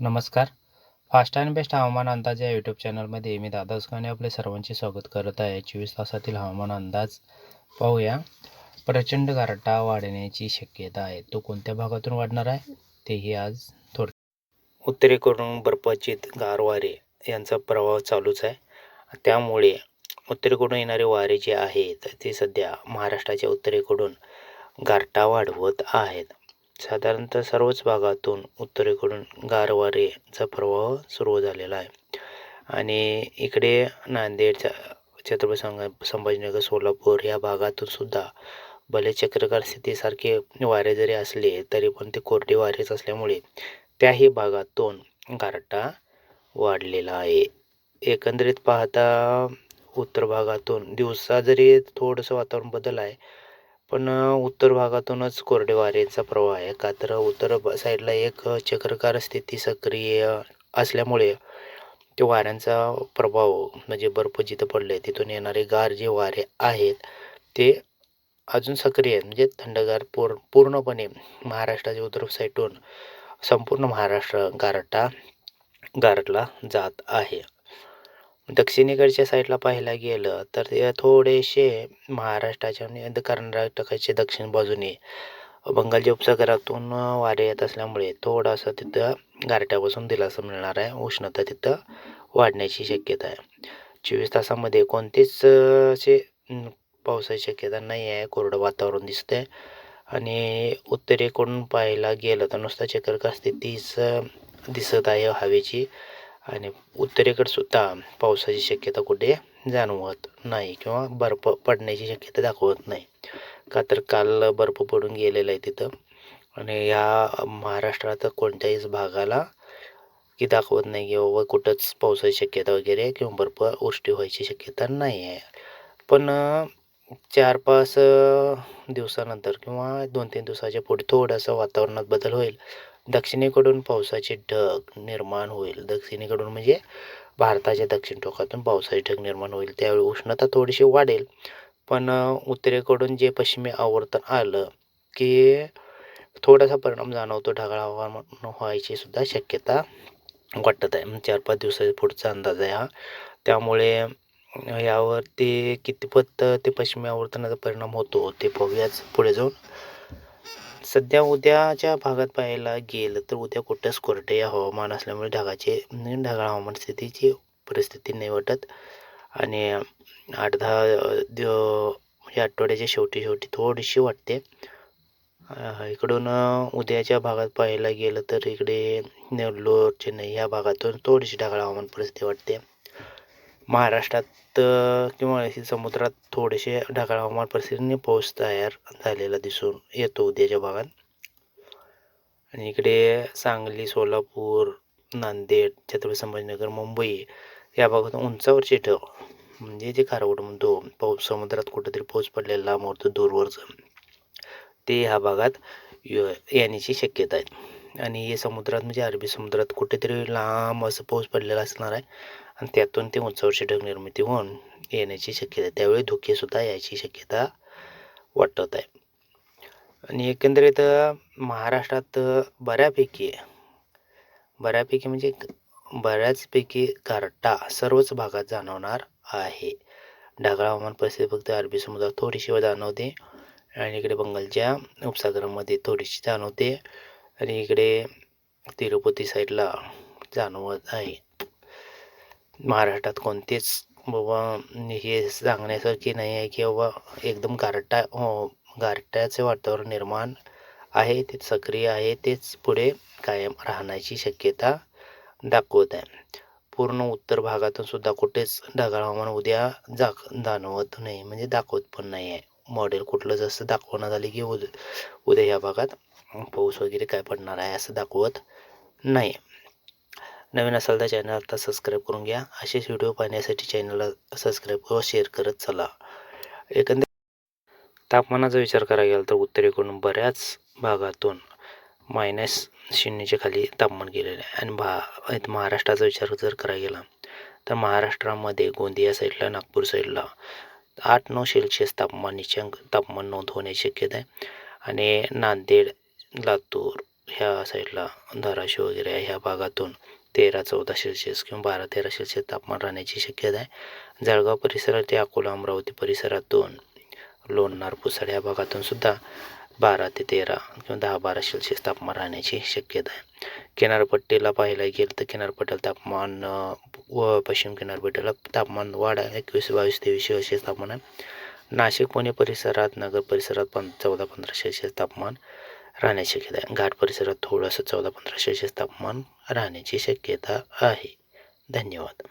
नमस्कार. Fast and best हवामान अंदाज या यूट्यूब चॅनलमध्ये मी दादा उसकाने आपले सर्वांचे स्वागत करत आहे. चोवीस तासातील हवामान अंदाज पाहूया. प्रचंड गारटा वाढण्याची शक्यता आहे. तो कोणत्या भागातून वाढणार आहे? तेही आज थोड उत्तरेकडून बर्फाचित गार वारे यांचा प्रभाव चालूच आहे. त्यामुळे उत्तरेकडून येणारे वारे जे आहेत ते सध्या महाराष्ट्राच्या उत्तरेकडून गारटा वाढवत आहेत. साधारणतः सर्वच भागातून उत्तरेकडून गारवारेचा प्रवाह सुरू झालेला आहे. आणि इकडे नांदेडच्या छत्रपती संग संभाजीनगर सोलापूर या भागातून सुद्धा भले चक्रकार स्थितीसारखे वारे जरी असले तरी पण ते कोरडे वारेच असल्यामुळे त्याही भागातून गारटा वाढलेला आहे. एकंदरीत पाहता उत्तर भागातून दिवसा जरी थोडंसं वातावरण बदल आहे पण उत्तर भागातूनच कोरडे वाऱ्याचा प्रवाह आहे. का तर उत्तर साईडला एक चक्रकार स्थिती सक्रिय असल्यामुळे ते वाऱ्यांचा प्रभाव म्हणजे बर्फ जिथं पडले आहे तिथून येणारे गार जे वारे आहेत ते अजून सक्रिय आहेत. म्हणजे थंडगार पूर पूर्णपणे महाराष्ट्राच्या उत्तर साईडून संपूर्ण महाराष्ट्र गारटा गारटला जात आहे. दक्षिणेकडच्या साईडला पाहायला गेलं तर ते थोडेसे महाराष्ट्राच्या आणि कर्नाटकाच्या दक्षिण बाजूने बंगालच्या उपसागरातून वारे येत असल्यामुळे थोडासा तिथं गारट्यापासून दिलासा मिळणार आहे. उष्णता तिथं वाढण्याची शक्यता आहे. चोवीस तासामध्ये कोणतीच असे पावसाची शक्यता नाही आहे. कोरडं वातावरण दिसतंय. आणि उत्तरेकडून पाहायला गेलं तर नुसता चक्रकार स्थितीच दिसत आहे हवेची. आणि उत्तरेकडे सुद्धा पावसाची शक्यता कुठे जाणवत नाही किंवा बर्फ पडण्याची शक्यता दाखवत नाही. का तर काल बर्फ पडून गेलेला आहे तिथं. आणि या महाराष्ट्रात कोणत्याहीच भागाला की दाखवत नाही की बाबा कुठंच पावसाची शक्यता वगैरे किंवा बर्फ वृष्टी व्हायची शक्यता नाही आहे. पण चार पाच दिवसानंतर किंवा दोन तीन दिवसाच्या पुढे थोडंसं वातावरणात बदल होईल. दक्षिणेकडून पावसाचे ढग निर्माण होईल. दक्षिणेकडून म्हणजे भारताच्या दक्षिण टोकातून पावसाचे ढग निर्माण होईल. त्यावेळी उष्णता थोडीशी वाढेल. पण उत्तरेकडून जे पश्चिमी आवर्तन आलं की थोडासा परिणाम जाणवतो. ढगाळ हवामान व्हायची सुद्धा शक्यता वाटत आहे. म्हणजे चार पाच दिवसाचा पुढचा अंदाज आहे हा. त्यामुळे यावरती कितपत ते पश्चिमी आवर्तनाचा परिणाम होतो ते पाहूयाच पुढे जाऊन. सध्या उद्याच्या भागात पाहायला गेलं तर उद्या कुठंच कोरडे हवामान असल्यामुळे ढगाचे ढगाळ हवामान स्थितीची परिस्थिती नाही वाटत आणि आठ दहा म्हणजे आठवड्याच्या शेवटी शेवटी थोडीशी वाटते. इकडून उद्याच्या भागात पाहायला गेलं तर इकडे नेल्लोर चेन्नई ह्या भागातून थोडीशी ढगाळ हवामान परिस्थिती वाटते. महाराष्ट्रात किंवा समुद्रात थोडेसे ढगाळ हवामान परिस्थितीने पाऊस तयार झालेला दिसून येतो उद्याच्या भागात. आणि इकडे सांगली सोलापूर नांदेड छत्रपती संभाजीनगर मुंबई या भागातून उंचावरचे ढग म्हणजे जे खारवट म्हणतो पाऊस समुद्रात कुठेतरी पाऊस पडलेला मोठं दूरवरचं ते ह्या भागात येण्याची शक्यता आहे. आणि हे समुद्रात म्हणजे अरबी समुद्रात कुठेतरी लांब असं पाऊस पडलेला असणार आहे. आणि त्यातून ते उंचावरची ढग निर्मिती होऊन येण्याची शक्यता आहे त्यावेळी धुकेसुद्धा यायची शक्यता वाटत आहे. आणि एकंदरीत महाराष्ट्रात बऱ्यापैकी बऱ्यापैकी म्हणजे बऱ्याचपैकी गारटा सर्वच भागात जाणवणार आहे. ढगाळ हवामान परिस्थिती फक्त अरबी समुद्रात थोडीशी जाणवते. आणि इकडे बंगालच्या उपसागरामध्ये थोडीशी जाणवते. आणि इकडे तिरुपती साईडला जाणवत आहे. महाराष्ट्रात कोणतेच बाबा हे सांगण्यासारखे नाही आहे की बाबा एकदम गारटा हो गारट्याचे वातावरण निर्माण आहे ते सक्रिय आहे तेच पुढे कायम राहण्याची शक्यता दाखवत आहे. पूर्ण उत्तर भागातून सुद्धा कुठेच ढगाळ हवामान उद्या जाक जाणवत नाही म्हणजे दाखवत पण नाही आहे. मॉडेल कुठलं जसं दाखवणं झालं की उद उद्या ह्या भागात पाऊस वगैरे काय पडणार आहे असं दाखवत नाही. नवीन असाल तर चॅनल आता सबस्क्राईब करून घ्या. असेच व्हिडिओ पाहण्यासाठी चॅनलला सबस्क्राईब व शेअर करत चला. एकंदर तापमानाचा विचार करायला गेला तर उत्तरेकडून बऱ्याच भागातून मायनस शून्यच्या खाली तापमान गेलेलं आहे. आणि भा महाराष्ट्राचा विचार जर करायला गेला तर महाराष्ट्रामध्ये गोंदिया साईडला नागपूर साईडला आठ नऊ सेल्सिअस तापमान निचांक तापमान नोंद होण्याची शक्यता आहे. आणि नांदेड लातूर ह्या साईडला धाराशिव वगैरे ह्या भागातून तेरा चौदा सेल्सिअस किंवा बारा तेरा सेल्सिअस तापमान राहण्याची शक्यता आहे. जळगाव परिसरात ते अकोला अमरावती परिसरातून लोणार पुसड ह्या भागातून सुद्धा बारा ते तेरा किंवा दहा बारा सेल्सिअस तापमान राहण्याची शक्यता आहे. किनारपट्टीला पाहायला गेलं तर किनारपट्टीला तापमान व पश्चिम किनारपट्टीला तापमान वाढ आहे. एकवीस बावीस तेवीस सेल्सिअस तापमान आहे. नाशिक पुणे परिसरात नगर परिसरात पण चौदा पंधरा सेल्सिअस तापमान राहण्याची शक्यता आहे. घाट परिसरात थोडंसं चौदा पंधरा सेल्सिअस तापमान राहण्याची शक्यता आहे. धन्यवाद.